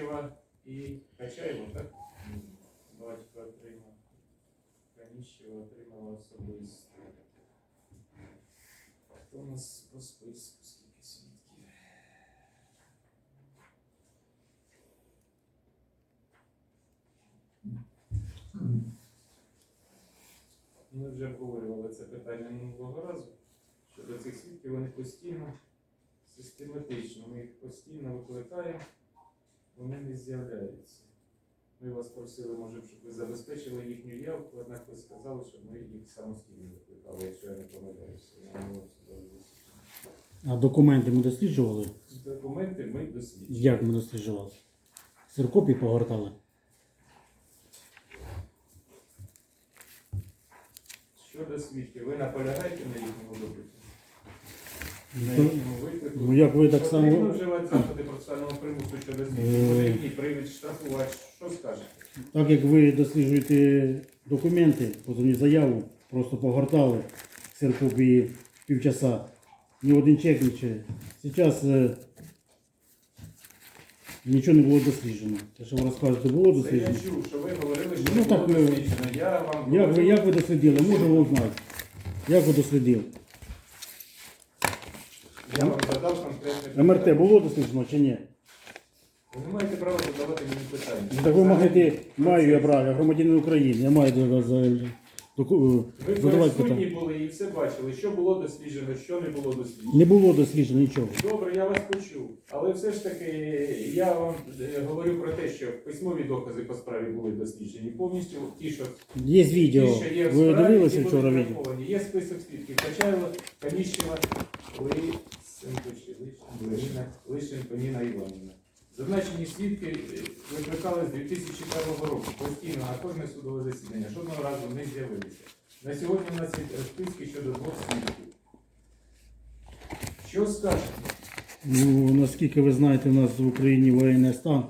Каніщева і Качаєва, так? Батько отримав. Каніщева отримала особисто. Хто у нас по списку? Скільки свідків? Ми вже обговорювали це питання минулого разу. Щодо цих свідків вони постійно, систематично. Ми їх постійно викликаємо, вони не з'являються. Ми вас просили, може, щоб ви забезпечили їхню явку, однак ви сказали, що ми їх самостійно викликали, якщо я не помиляюся. А документи ми досліджували? Документи ми досліджуємо. Як ми досліджували? Сиркопії погортали? Щодо свідків, ви наполягаєте на їхньому допиті? Ну? Ну як ви так Потрібно само. вживати заходи процесуального примусу щодо Е. привід штрафувати. Що скажете? Так як ви досліджуєте документи, подані заяву, просто погортали сиркопії півчаса. Ні один чек нічого. Зараз е, нічого не було досліджено. Те, що ви розкажете, було Це я досліджено? чув, що ви говорили, що Ну, не було е, досліджено. Я вам Як ви, як ви дослідили? Можемо узнати. Як ви дослідили? Я вам задав конкретне МРТ питання. було досліджено чи ні? Ви не маєте права задавати мені питання. Ну, Так ви маєте, маю я право, я громадянин України, я маю до вас за- доку- Ви задавати присутні питання. були і все бачили, що було досліджено, що не було досліджено. Не було досліджено нічого. Добре, я вас почув. Але все ж таки я вам е, говорю про те, що письмові докази по справі були досліджені повністю. Ті, що Є відео. ті, що є в Ви справі, дивилися були вчора відео? враховані. Є список свідків. Качайло, Каніщева, чи Лишенко, Ніна Іванівна. Зазначені свідки викликали з 2001 року постійно на кожне судове засідання. Жодного разу не з'явилися. На сьогодні у нас є списки щодо двох свідків. Що скажете? Ну, наскільки ви знаєте, у нас в Україні воєнний стан.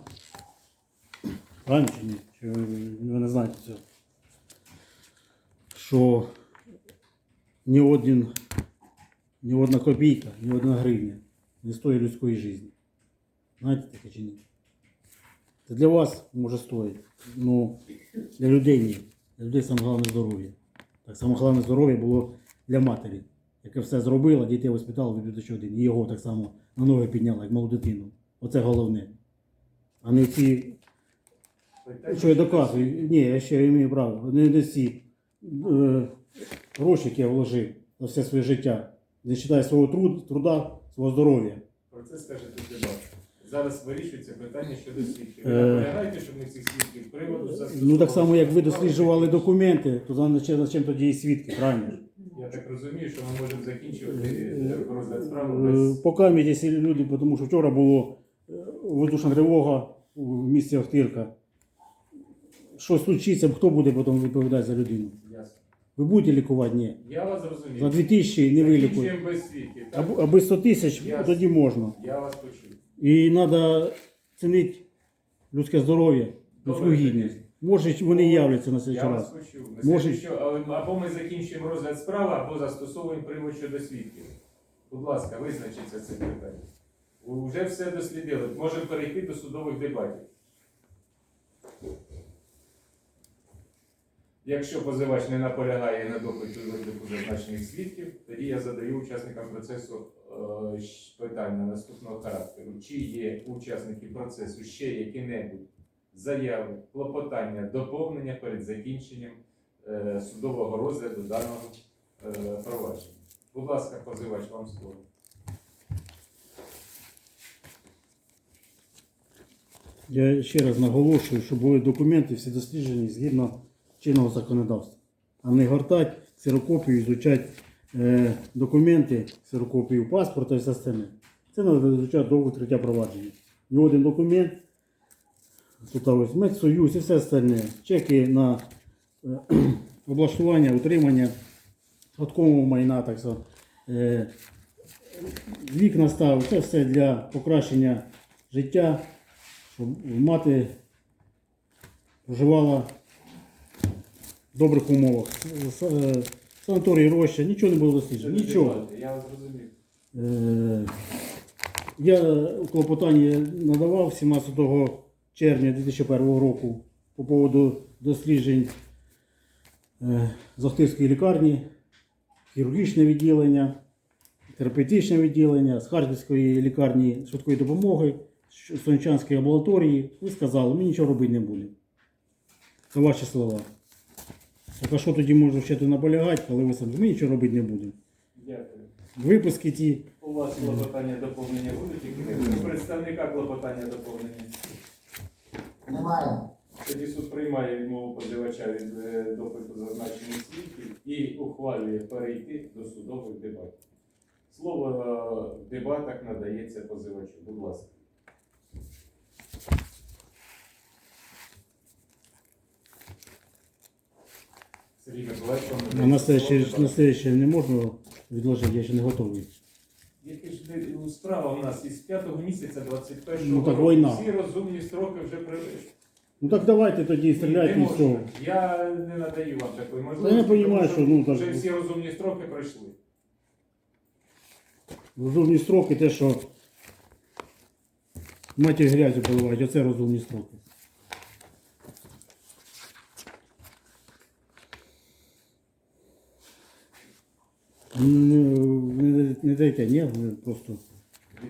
Чи ні? Ви не знаєте цього? Що ні один, ні одна копійка, ні одна гривня не стоїть людської житті. Знаєте таке чи ні? Це для вас може стоїть. Ну, для людей ні. Для людей саме головне здоров'я. Так само головне здоров'я було для матері, яка все зробила, дітей воспитала в 2001. І його так само на ноги підняла, як малу дитину. Оце головне. А не ці, що я доказую. Ні, я ще маю право. Не, ці е, гроші, які я вложив за все своє життя. Не вважаю свого труд, труда, свого здоров'я. Про це скажете дебат. Зараз вирішується питання щодо свідків. Ви Е. наполягаєте, щоб ми цих свідків приводу Ну так само, як ви досліджували документи, то за чим, чим тоді і свідки, правильно? Я так розумію, що ми можемо закінчувати е, розгляд справи Е, без Поки мені ці люди, тому що вчора було е, воздушна тривога у місті Охтирка. Що случиться, хто буде потім відповідати за людину? Ви будете лікувати? Ні. Я вас зрозумів. За 2000 не вилікують. Закінчуємо без так? Або, аби 100 тисяч, тоді можна. Я вас почув. І треба цінити людське здоров'я, людську Добре, гідність. Може, вони являться на цей Я вас раз. почув. Може- або ми закінчуємо розгляд справи, або застосовуємо привод щодо свідків. Будь ласка, визначіться цим питанням. Ви вже все дослідили. Можемо перейти до судових дебатів. Якщо позивач не наполягає на допиту виклику зазначених свідків, тоді я задаю учасникам процесу е, питання наступного характеру. Чи є учасники процесу ще які-небудь заяви, клопотання, доповнення перед закінченням е, судового розгляду даного е, провадження? Будь ласка, позивач, вам слово. Я ще раз наголошую, що були документи всі досліджені згідно чинного законодавства. А не гортати ксерокопію, ізучати е, документи, ксерокопію паспорта і все остальне. Це треба вивчати до відкриття провадження. Ні один документ, тут ось Медсоюз і все остальне. Чеки на е, облаштування, утримання податкового майна, так само. Е, вікна ставив, це все для покращення життя, щоб мати проживала добрих умовах. Е, Санаторій Роща, нічого не було досліджено. Нічого. Я зрозумів. Е, Я клопотання надавав 17 червня 2001 року по поводу досліджень е, з Охтирської лікарні, хірургічне відділення, терапевтичне відділення, з Харківської лікарні швидкої допомоги, Сончанської амбулаторії. Ви сказали, ми нічого робити не будемо. Це ваші слова. Так а що тоді можу ще тут наполягати, коли ви самі ми нічого робити не будемо. Дякую. Випуски ті. У вас клопотання доповнення будуть, які у представника клопотання доповнення. Немає. Тоді суд приймає відмову позивача від е, допиту зазначених свідків і ухвалює перейти до судових дебатів. Слово е, в дебатах надається позивачу. Будь ласка. Сергій Миколаївич, вам На надається настоящее, слово. не можна відложити, я ще не готовий. Яка ж де- ну, справа у нас із 5 місяця 21 Ну, так року. війна. Всі розумні строки вже прийшли. Ну так давайте тоді стріляйте Не і все. можна. Я не надаю вам такої можливості. я тому що ну так вже всі розумні строки пройшли. розумні строки, те, що матір грязю поливають, оце розумні строки. Не, не, дайте, ні, ви просто.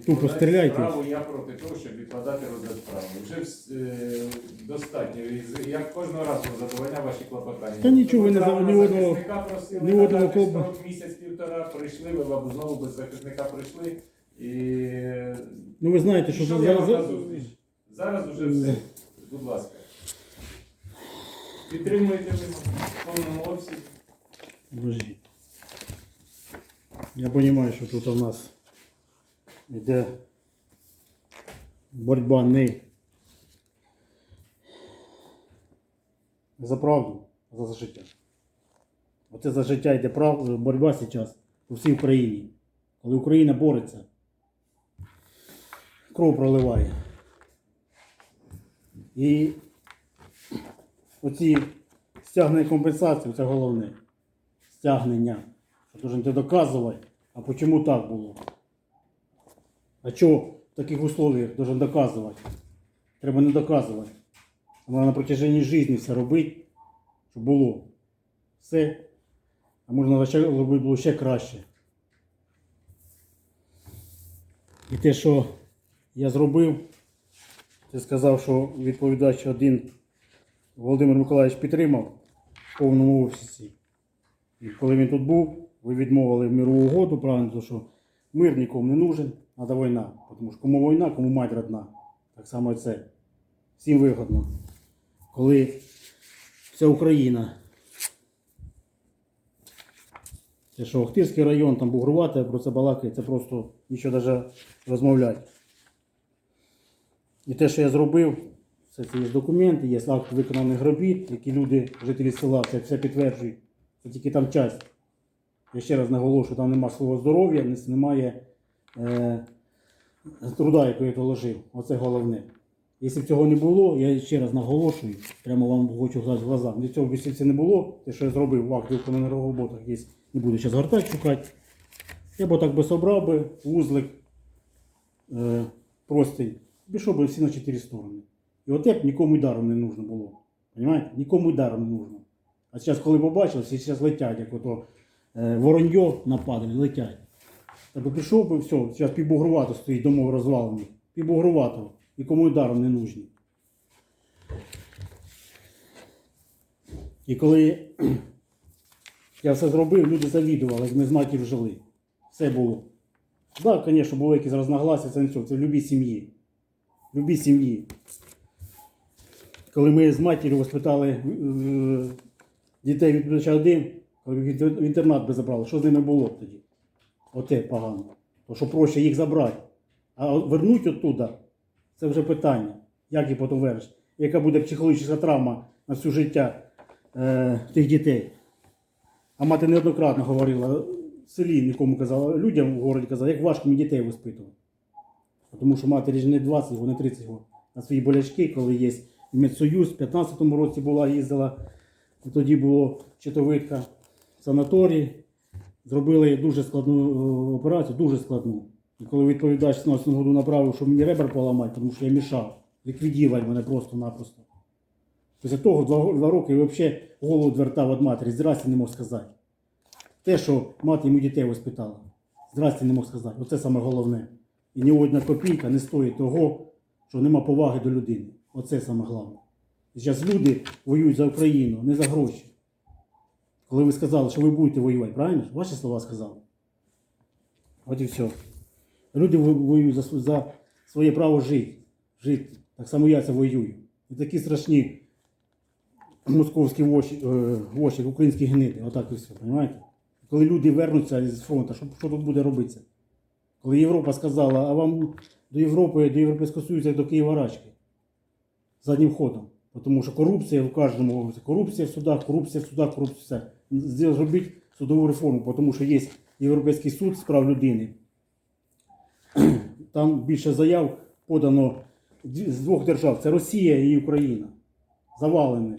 Відкладати стріляйте. Справу я проти того, щоб відкладати розгляд справи. Вже е, достатньо. І з- Я кожного разу задовольняв ваші клопотання. Та нічого ви не Право на ні одного- захисника просили ні одного надати клопа- строк місяць-півтора, прийшли, ви або знову без захисника прийшли. І Ну ви знаєте, що Пішов я вам на зустріч. Зараз уже все. Будь ласка. Підтримуєте ви в повному обсязі. Подожди. Я понимаю, що тут у нас йде боротьба не за правду, а за життя. Оце за життя йде боротьба зараз у всій Україні. Коли Україна бореться, кров проливає. І оці стягнення компенсації це головне стягнення. Що должен ти доказувати, а чому так було? А чого в таких условиях должен доказувати? Треба не доказувати. Треба на протяженні життя все робити, щоб було. Все. А можна робити було ще краще. І те, що я зробив, ти сказав, що відповідач один Володимир Миколаївич підтримав в повному офісі. І коли він тут був, ви відмовили мирову угоду, правильно, то що мир нікому не нужен, треба війна. Тому що кому війна, кому мать родна. Так само і це. Всім вигодно. Коли вся Україна. Це що Охтирський район, там Бугрувате, про це балакає, це просто нічого навіть розмовляти. І те, що я зробив, все це є документи, є акт виконаних робіт, які люди, жителі села, це все підтверджують. Це тільки там часть. Я ще раз наголошую, там нема слова здоров'я, немає е, труда, який я доложив. Оце головне. Якщо б цього не було, я ще раз наголошую, прямо вам хочу глаз в глаза. Для цього якщо не було, те, що я зробив в акті виконаних роботах, є, не буду зараз гортати шукати. Я б так би собрав би вузлик е, простий, пішов би всі на чотири сторони. І оте б нікому й даром не нужно було. Понимаєте? Нікому й даром не нужно. А зараз, коли побачили, всі зараз летять, як ото Е, вороньо нападає, летять. Тобто прийшов би, все, зараз півбугрувато стоїть домов розвалений. Півбугрувато. І кому ударом не нужні. І коли я все зробив, люди завідували, як ми з матір жили. Все було. Так, да, звісно, були якісь розногласі, це нічого, це в любій сім'ї. В любій сім'ї. Коли ми з матір'ю воспитали е, дітей від 1, в інтернат би забрали, що з ними було б тоді? Оте погано. То що проще їх забрати. А вернуть оттуда це вже питання, як їх потім вернеш. Яка буде психологічна травма на всю життя е, тих дітей? А мати неоднократно говорила, в селі нікому казала, людям в городі казала, як важко мені дітей виспитувати. Тому що матері ж не 20, не 30 років. На свої болячки, коли є Медсоюз, в 2015 році була, їздила, тоді було читовитка санаторії. Зробили дуже складну е, операцію, дуже складну. І коли відповідач в 16 году направив, що мені ребер поламати, тому що я мішав. ліквідувати мене просто-напросто. Після того два, два роки я взагалі голову відвертав від матері, здрасті не мог сказати. Те, що мати йому дітей воспитала. Здрасті не мог сказати. Оце саме головне. І ні одна копійка не стоїть того, що нема поваги до людини. Оце саме головне. Зараз люди воюють за Україну, не за гроші. Коли ви сказали, що ви будете воювати, правильно? Ваші слова сказали. От і все. Люди воюють за, за своє право жити. жити. Так само я це воюю. І такі страшні московські воші, е, українські гниди. Отак і все, розумієте? Коли люди вернуться з фронту, що, що тут буде робитися? Коли Європа сказала, а вам до Європи, до Європейського Союзу, як до Києва рачки. Заднім ходом. Тому що корупція в кожному корупція в судах, корупція в судах, корупція. все. Зробіть судову реформу, тому що є Європейський суд з прав людини. Там більше заяв подано з двох держав: це Росія і Україна. Завалені.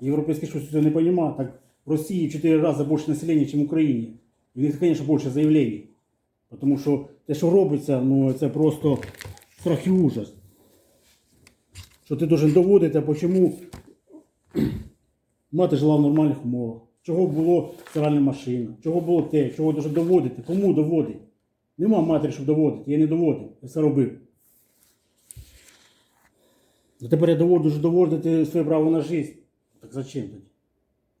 Європейський суд цього не розуміє. Так в Росії в 4 рази більше населення, ніж в Україні. І в них, звісно, більше заявлень. Тому що те, що робиться, ну це просто страх і ужас. Що ти должен доводити, а чому мати жила в нормальних умовах. Чого було стиральна машина, чого було те, чого дуже доводити, кому доводити. Нема матері, щоб доводити, я не доводив, я все робив. А тепер я доводжу ж доводити своє право на життя. Так зачем тоді?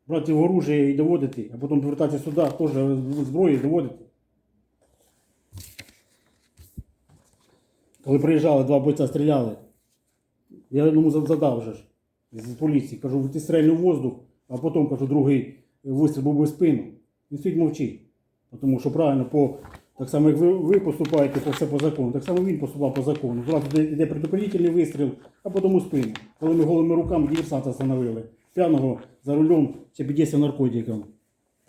Брати в оружие і доводити, а потім повертатися сюди, теж в зброї доводити. Коли приїжджали, два бойця стріляли, я йому задав вже ж з поліції. Кажу, ти стрельни в воздух, а потім кажу, другий вистріл був би спину. Він стоїть мовчить. Тому що правильно, по, так само як ви, ви поступаєте по все по закону, так само він поступав по закону. Зразу йде, предупредительний вистріл, а потім у спину. Коли ми голими руками диверсанта встановили, п'яного за рулем чи під'їздив наркотиком.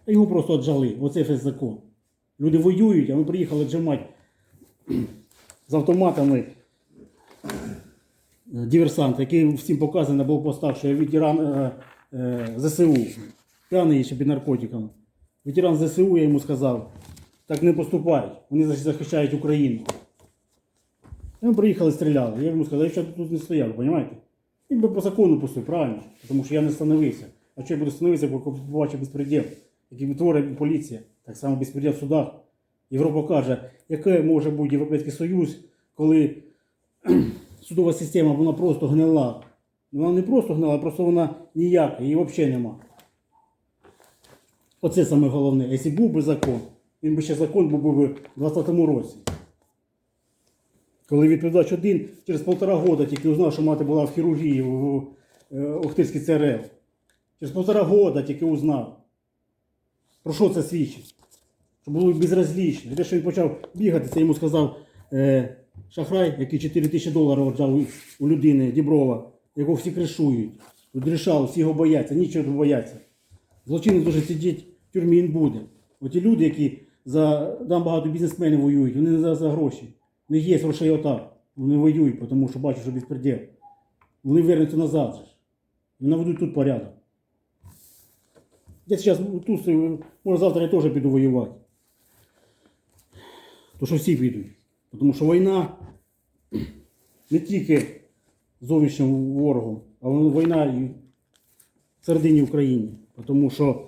А його просто отжали. Оце весь закон. Люди воюють, а ми приїхали джимати з автоматами диверсант, який всім показує на блокпостах, що я ветеран е, е, ЗСУ, п'яний ще під наркотиком. Ветеран ЗСУ, я йому сказав, так не поступають, вони захищають- Україну. Ми приїхали, стріляли. Я йому сказав, я ще тут не стояв, розумієте? Він би по закону поступив, правильно? Тому що я не становився. А що я буду становитися, бо побачив безпреділ, який витворює поліція, так само безпреділ в судах. Європа каже, яке може бути Європейський Союз, коли судова система вона просто гнила. Вона не просто гнила, а просто вона ніяка, її взагалі нема. Оце саме головне. Якщо був би закон, він би ще закон був би в 20-му році. Коли відповідач один через полтора года тільки узнав, що мати була в хірургії в е, Охтирській ЦРЛ. Через полтора года тільки узнав. Про що це свідчить? Що було безразлічно. Те, що він почав бігати, це йому сказав е, шахрай, який 4 тисячі доларів отжав у, людини Діброва, якого всі кришують. Тут всі його бояться, нічого бояться. Злочинець дуже сидіть в тюрмі він буде. Оті люди, які за там багато бізнесменів воюють, вони не за, за гроші. Них є грошей отак. Вони воюють, тому що бачать, що безпреділ. Вони вернуться назад. І наведуть тут порядок. Я зараз тут, може завтра я теж піду воювати. То що всі підуть. Тому що війна не тільки зовнішнім ворогом, а війна і всередині України. Тому що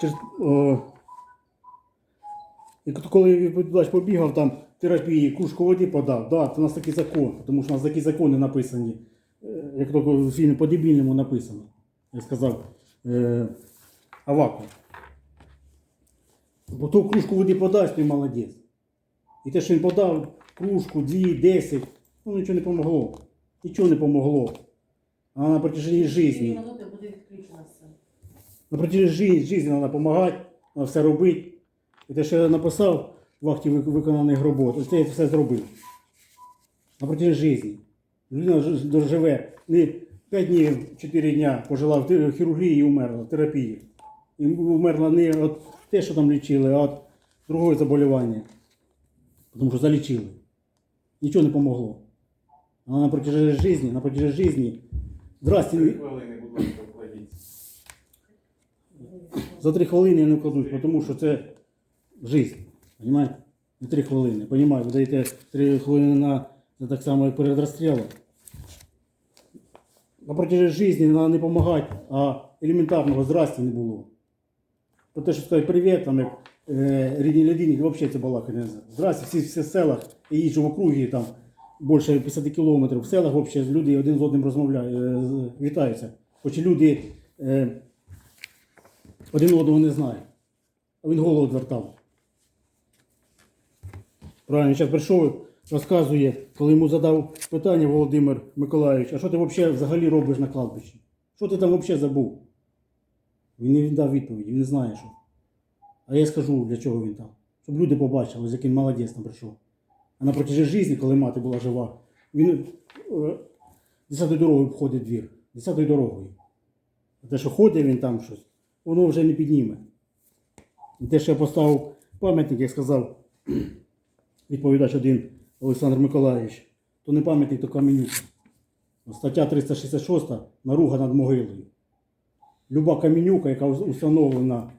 через, о, коли відповідач побігав там терапії, кружку води подав, да, це у нас такий закон, тому що у нас такі закони написані, е, як тільки в фільмі по дебільному написано, як сказав е, Аваков. Бо ту кружку води подасть, ти молодець. І те, що він подав кружку, дві, десять, ну нічого не помогло. Нічого не помогло. А на протяжении жизни. На протяжении жизни, треба допомагати, треба все робити. І те, що я написав в акті вик- виконаних робот, це я все зробив. На протяжении жизни. Людина доживе не 5 днів, 4 дня пожила в хірургії і умерла, в терапії. І умерла не від те, що там лічили, а від другого заболівання. Тому що залічили. Нічого не помогло. А на протяжении жизни, на протяжении жизни. Здрасте, Три хвилини, будь ласка, вкладіть. За три хвилини я не вкладусь, тому що це життя. Понимаєте? Не три хвилини. Понімаю, ви даєте три хвилини на, на так само як перед розстрілом. На протязі життя треба не допомагати, а елементарного здрасті не було. Про те, що сказати привіт, там як е, рідній людині, взагалі це балакати не знаю. Здрасте, всі, всі в селах, я в округі, там більше 50 кілометрів. В селах взагалі люди один з одним розмовляють, е, вітаються. Хоч і люди е, один одного не знають. А він голову відвертав. Правильно, зараз прийшов, розказує, коли йому задав питання Володимир Миколайович, а що ти взагалі, взагалі робиш на кладбищі? Що ти там взагалі забув? Він не дав відповіді, він не знає, що. А я скажу, для чого він там. Щоб люди побачили, з яким молодець там прийшов. А на протязі житті, коли мати була жива, він е, десятою дорогою обходить двір. Десятою дорогою. А те, що ходить він там щось, воно вже не підніме. І те, що я поставив пам'ятник, як сказав відповідач один Олександр Миколаївич, то не пам'ятник, то каменюка. Стаття 366 наруга над могилою. Люба каменюка, яка установлена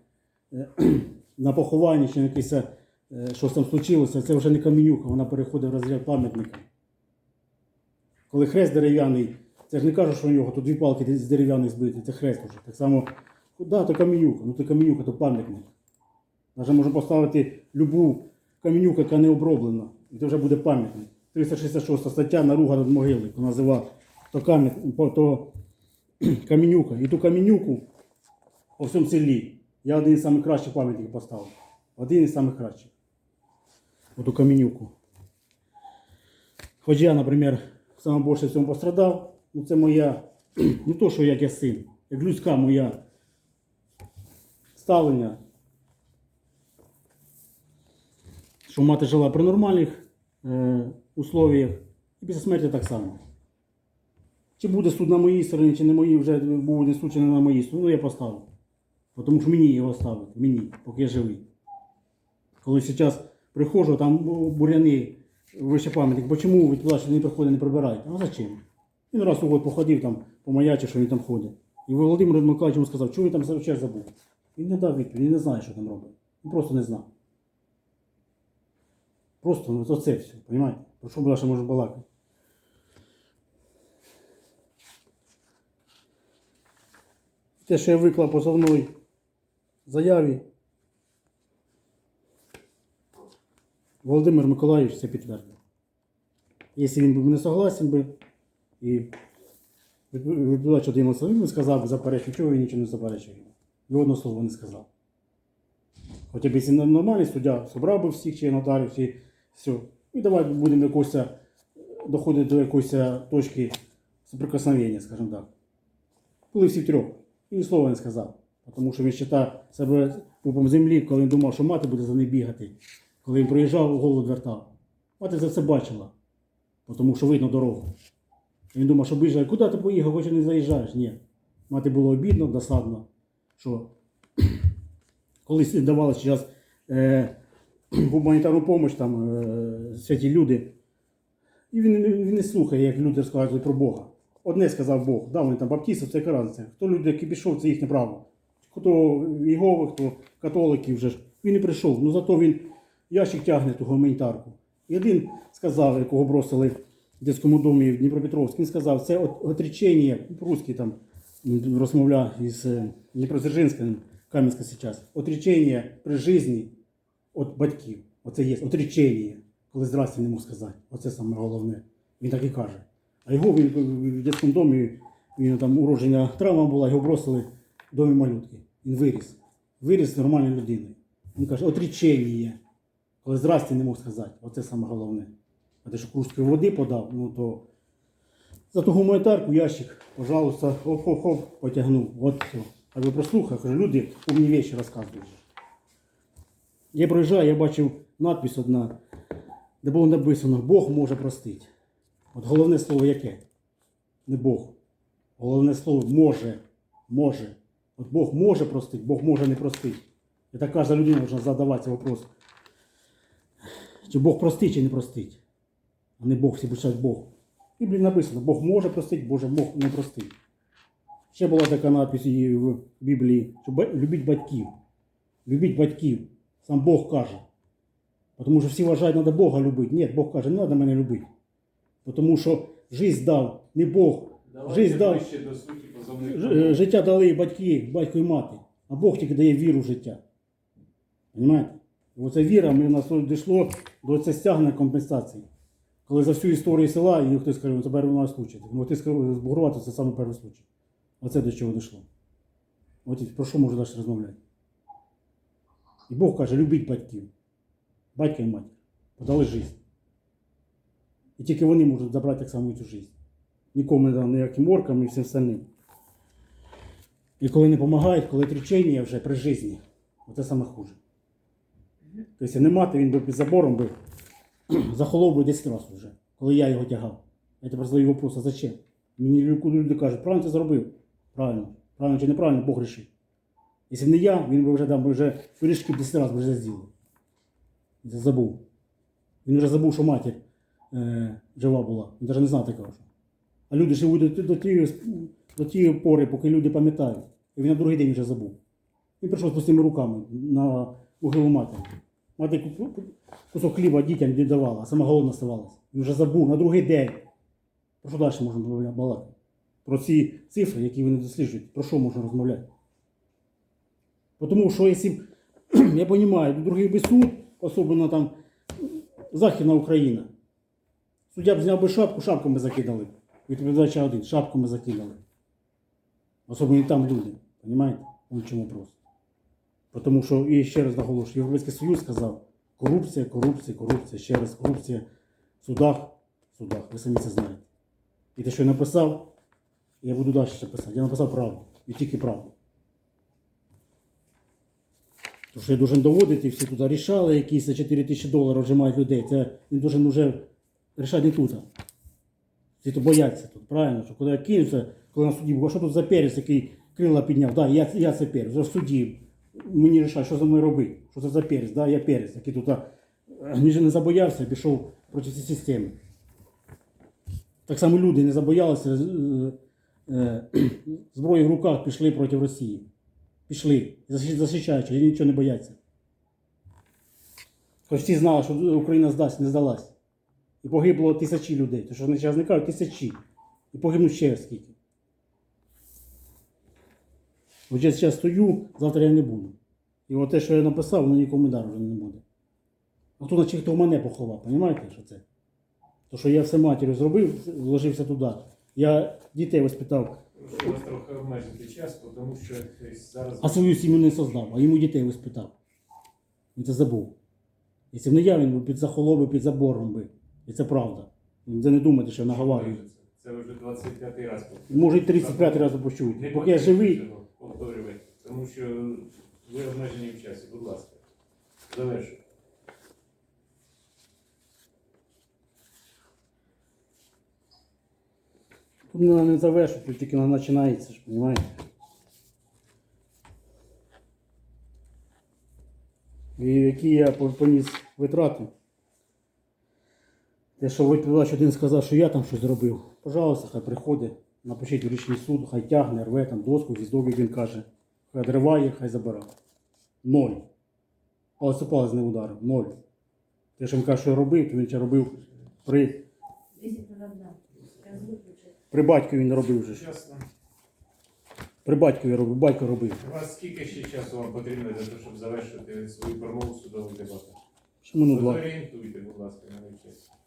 е, на похованні чи на якесь е, щось там случилося, це вже не каменюка, вона переходить в розряд пам'ятника. Коли хрест дерев'яний, це ж не кажуть, що у нього тут дві палки з дерев'яних збиті, це хрест уже. Так само, да, то каменюка, ну то каменюка, то пам'ятник. Навіть можна поставити любу каменюку, яка не оброблена, і це вже буде пам'ятник. 366 стаття наруга над могилою, яку назива то, кам'ят, то каменюка. І ту каменюку по всьому селі. Я один із найкращих пам'ятників поставив. Один із найкращих. Оту каменюку. Хоч я, наприклад, саме більше в цьому пострадав, ну це моя, не то, що як я син, як людська моя ставлення, що мати жила при нормальних е, условіях, і після смерті так само. Чи буде суд на моїй стороні, чи не моїй, вже був не суд, чи не на моїй стороні, ну я поставив. Тому що мені його ставити, мені, поки я живий. Коли зараз приходжу, там буряни вище пам'ятник, бо чому ви туди не приходите, не прибираєте? А зачем? Він раз у год походив там, помаячив, що він там ходить. І Володимир Миколаївич йому сказав, чого він там взагалі забув? Він не дав відповідь, він не знає, що там робить. Він просто не знав. Просто ну, оце все, розумієте? Про що б ще може балакати? Те, що я виклав позовної заяві, Володимир Миколаївич це підтвердив. Якщо він був не согласен би, і один особливо, він би сказав, заперечив, чого він нічого не заперечив. Ні одного слова не сказав. Хоча б якщо нормальний суддя собрав би всіх чи нотаріусів, все. І давай будемо якось е, доходити до якоїсь е, точки соприкосновення, скажімо так. Були всі трьох. І слова не сказав. Тому що він вважав себе пупом землі, коли він думав, що мати буде за ним бігати. Коли він проїжджав, голову звертав. Мати це все бачила, тому що видно дорогу. І Він думав, що біжає, куди ти поїхав, хоч і не заїжджаєш? Ні. Мати було обідно, досадно, що колись давали зараз е, гуманітарну допомогу там е, святі люди. І він, він не слухає, як люди розказують про Бога. Одне сказав Бог, да, вони там баптісти, це яка. Хто люди, які пішов, це їхнє право. Хто Єгови, хто католики вже ж. Він не прийшов. Ну зато він ящик тягне ту гуманітарку. І один сказав, якого бросили в дитячому домі в Дніпропетровськ, він сказав, це от, отречення, по-русски там розмовляв із е, Дніпродзержинська, Кам'янська зараз. Отречення при житті від батьків. Оце є отречення, коли здрасте не мог сказати. Оце саме головне. Він так і каже. А його він в дитячому домі, він там уродження травма була, його бросили в домі малютки. Він виріс. Виріс нормальною людиною. Він каже, отречення. Коли здрасте не мог сказати. Оце саме головне. А те, що кружкою води подав, ну то за ту гуманітарку ящик, пожалуйста, хоп-хоп-хоп, потягнув. От все. А ви прослухав, кажу, люди умні речі розказують. Я проїжджаю, я бачив надпис одна, де було написано Бог може простити. От головне слово яке? Не Бог. Головне слово може. Може. От Бог може простити, Бог може не простити. І так кожна людина може задавати вопрос. Чи Бог простить, чи не простить. А не Бог, всі пишуть Бог. В Біблії написано, Бог може простити, Боже, Бог не простить. Ще була така надпись в Біблії, що любіть батьків. Любіть батьків. Сам Бог каже. Тому що всі вважають, що треба Бога любити. Ні, Бог каже, не треба мене любити. Тому що життя дав не Бог. Жизнь дав. Ж- Життя дали батьки, батько і мати. А Бог тільки дає віру в життя. Понимаєте? І оця віра, ми нас дійшло до це стягнення компенсації. Коли за всю історію села, і хтось каже, «Ну, це перший наш случай. Ну, ти скажу, з Бугрова, це саме перший случай. Оце до чого дійшло. От про що можу далі розмовляти? І Бог каже, любіть батьків. Батька і матір. Подали життя. І тільки вони можуть забрати так само цю життя. Нікому не дав ніяким оркам і всім остальним. І коли не допомагають, коли отречення вже при житті, оце саме хуже. Тобто не мати, він би під забором би захолов би 10 разів вже, коли я його тягав. Я тепер задаю вопрос, а зачем? Мені люди кажуть, правильно ти зробив? Правильно. Правильно чи неправильно, Бог рішив. Якщо не я, він би вже там вже пиріжки 10 разів вже зробив. Забув. Він вже забув, що матір е, жива була. Він навіть не знав такого. А люди живуть до, до, тієї, до пори, поки люди пам'ятають. І він на другий день вже забув. Він прийшов з пустими руками на могилу матері. Мати ку- ку- кусок хліба дітям не давала, а сама голодна ставалася. Він вже забув на другий день. Про що далі можна балакати? Про ці цифри, які вони досліджують, про що можна розмовляти? Тому що якщо, я розумію, другий би суд, особливо там Західна Україна, суддя б зняв би шапку, шапку ми закидали. Відповідача один, шапку ми закидали. Особливо там люди. Понимаєте? Вон чому просто. Тому що, і ще раз наголошую, Європейський Союз сказав, корупція, корупція, корупція, ще раз корупція в судах, в судах, ви самі це знаєте. І те, що я написав, я буду далі ще писати. Я написав правду. І тільки правду. Тому що я должен доводити, всі туди рішали, якісь за 4 тисячі доларів вжимають людей. Це він должен вже рішати не тут. Всі то бояться тут, правильно? Що я кинувся, коли на суді а що тут за перець, який крила підняв? Да, я, я це перець. Вже в суді мені рішають, що за мною робити. Що це за перець? Да, я перець, який тут же не забоявся, пішов проти цієї системи. Так само люди не забоялися, е, е, зброї в руках пішли проти Росії. Пішли, захищаючи, і нічого не бояться. Хоч всі знали, що Україна здасть, не здалась. І погибло тисячі людей. То що вони зараз не кажуть, тисячі. І погибнуть ще скільки. От я зараз стою, завтра я не буду. І от те, що я написав, воно нікому дар вже не буде. А хто наче хто мене поховав, розумієте, що це? То, що я все матір'ю зробив, вложився туди. Я дітей воспитав, Прошу вас трохи обмежити час, тому що зараз а свою сім'ю не создав, а йому дітей воспитав. Він це забув. Якщо б не я, він би під захолоби, під забором би. І це правда. Це не думайте, що я наговарюю. Це вже 25-й раз. Може, і 35 разів почують. Поки я живий, повторювати, тому що ви обмежені в часі. Будь ласка, завершуйте. тут не, не завершують, тут тільки вона починається, ж, розумієте? І які я поніс витрати. Те, що відповідач один сказав, що я там щось зробив. Пожалуйста, хай приходить, напишіть у річний суд, хай тягне, рве там доску, віздок, як він каже. Хай відриває, хай забирає. Ноль. У палець не ударив. Ноль. Те, що він каже, що я робив, то він це робив при, при батькові він робив вже. ж. Чесно. При батькові робив, батько робив. У вас скільки ще часу вам потрібно для того, щоб завершити свою промову судового дебату? Ще минут, два, Зорієнтуйте, будь ласка, на час.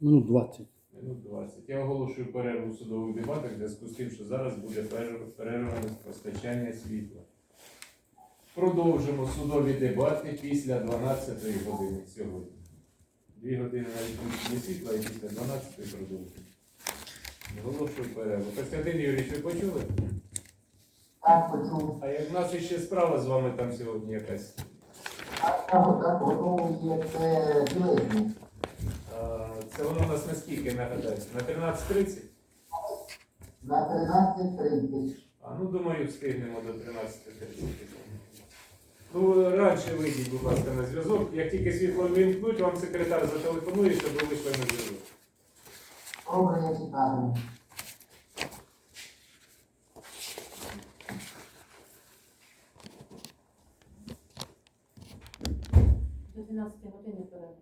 Минут 20. Минут 20. Я оголошую перерву в судових дебатах в зв'язку з тим, що зараз буде перерв- перерване постачання світла. Продовжимо судові дебати після 12 години сьогодні. Дві години на відключення світла і після 12 продовжимо. Оголошую перерву. Костянтин Юрійович, ви почули? Так, почув. А як в нас іще справа з вами там сьогодні якась? Так, так, воно є це білизні. Це воно у нас на скільки нагадаю? На 13.30? На 13.30. А ну думаю, встигнемо до 13.30. Ну, раніше вийдіть, будь ласка, на зв'язок. Як тільки світло вимкнуть, вам секретар зателефонує, щоб ви вийшли на зв'язок. Добре, я чекаю. 12 години перерва.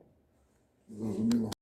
Зрозуміло.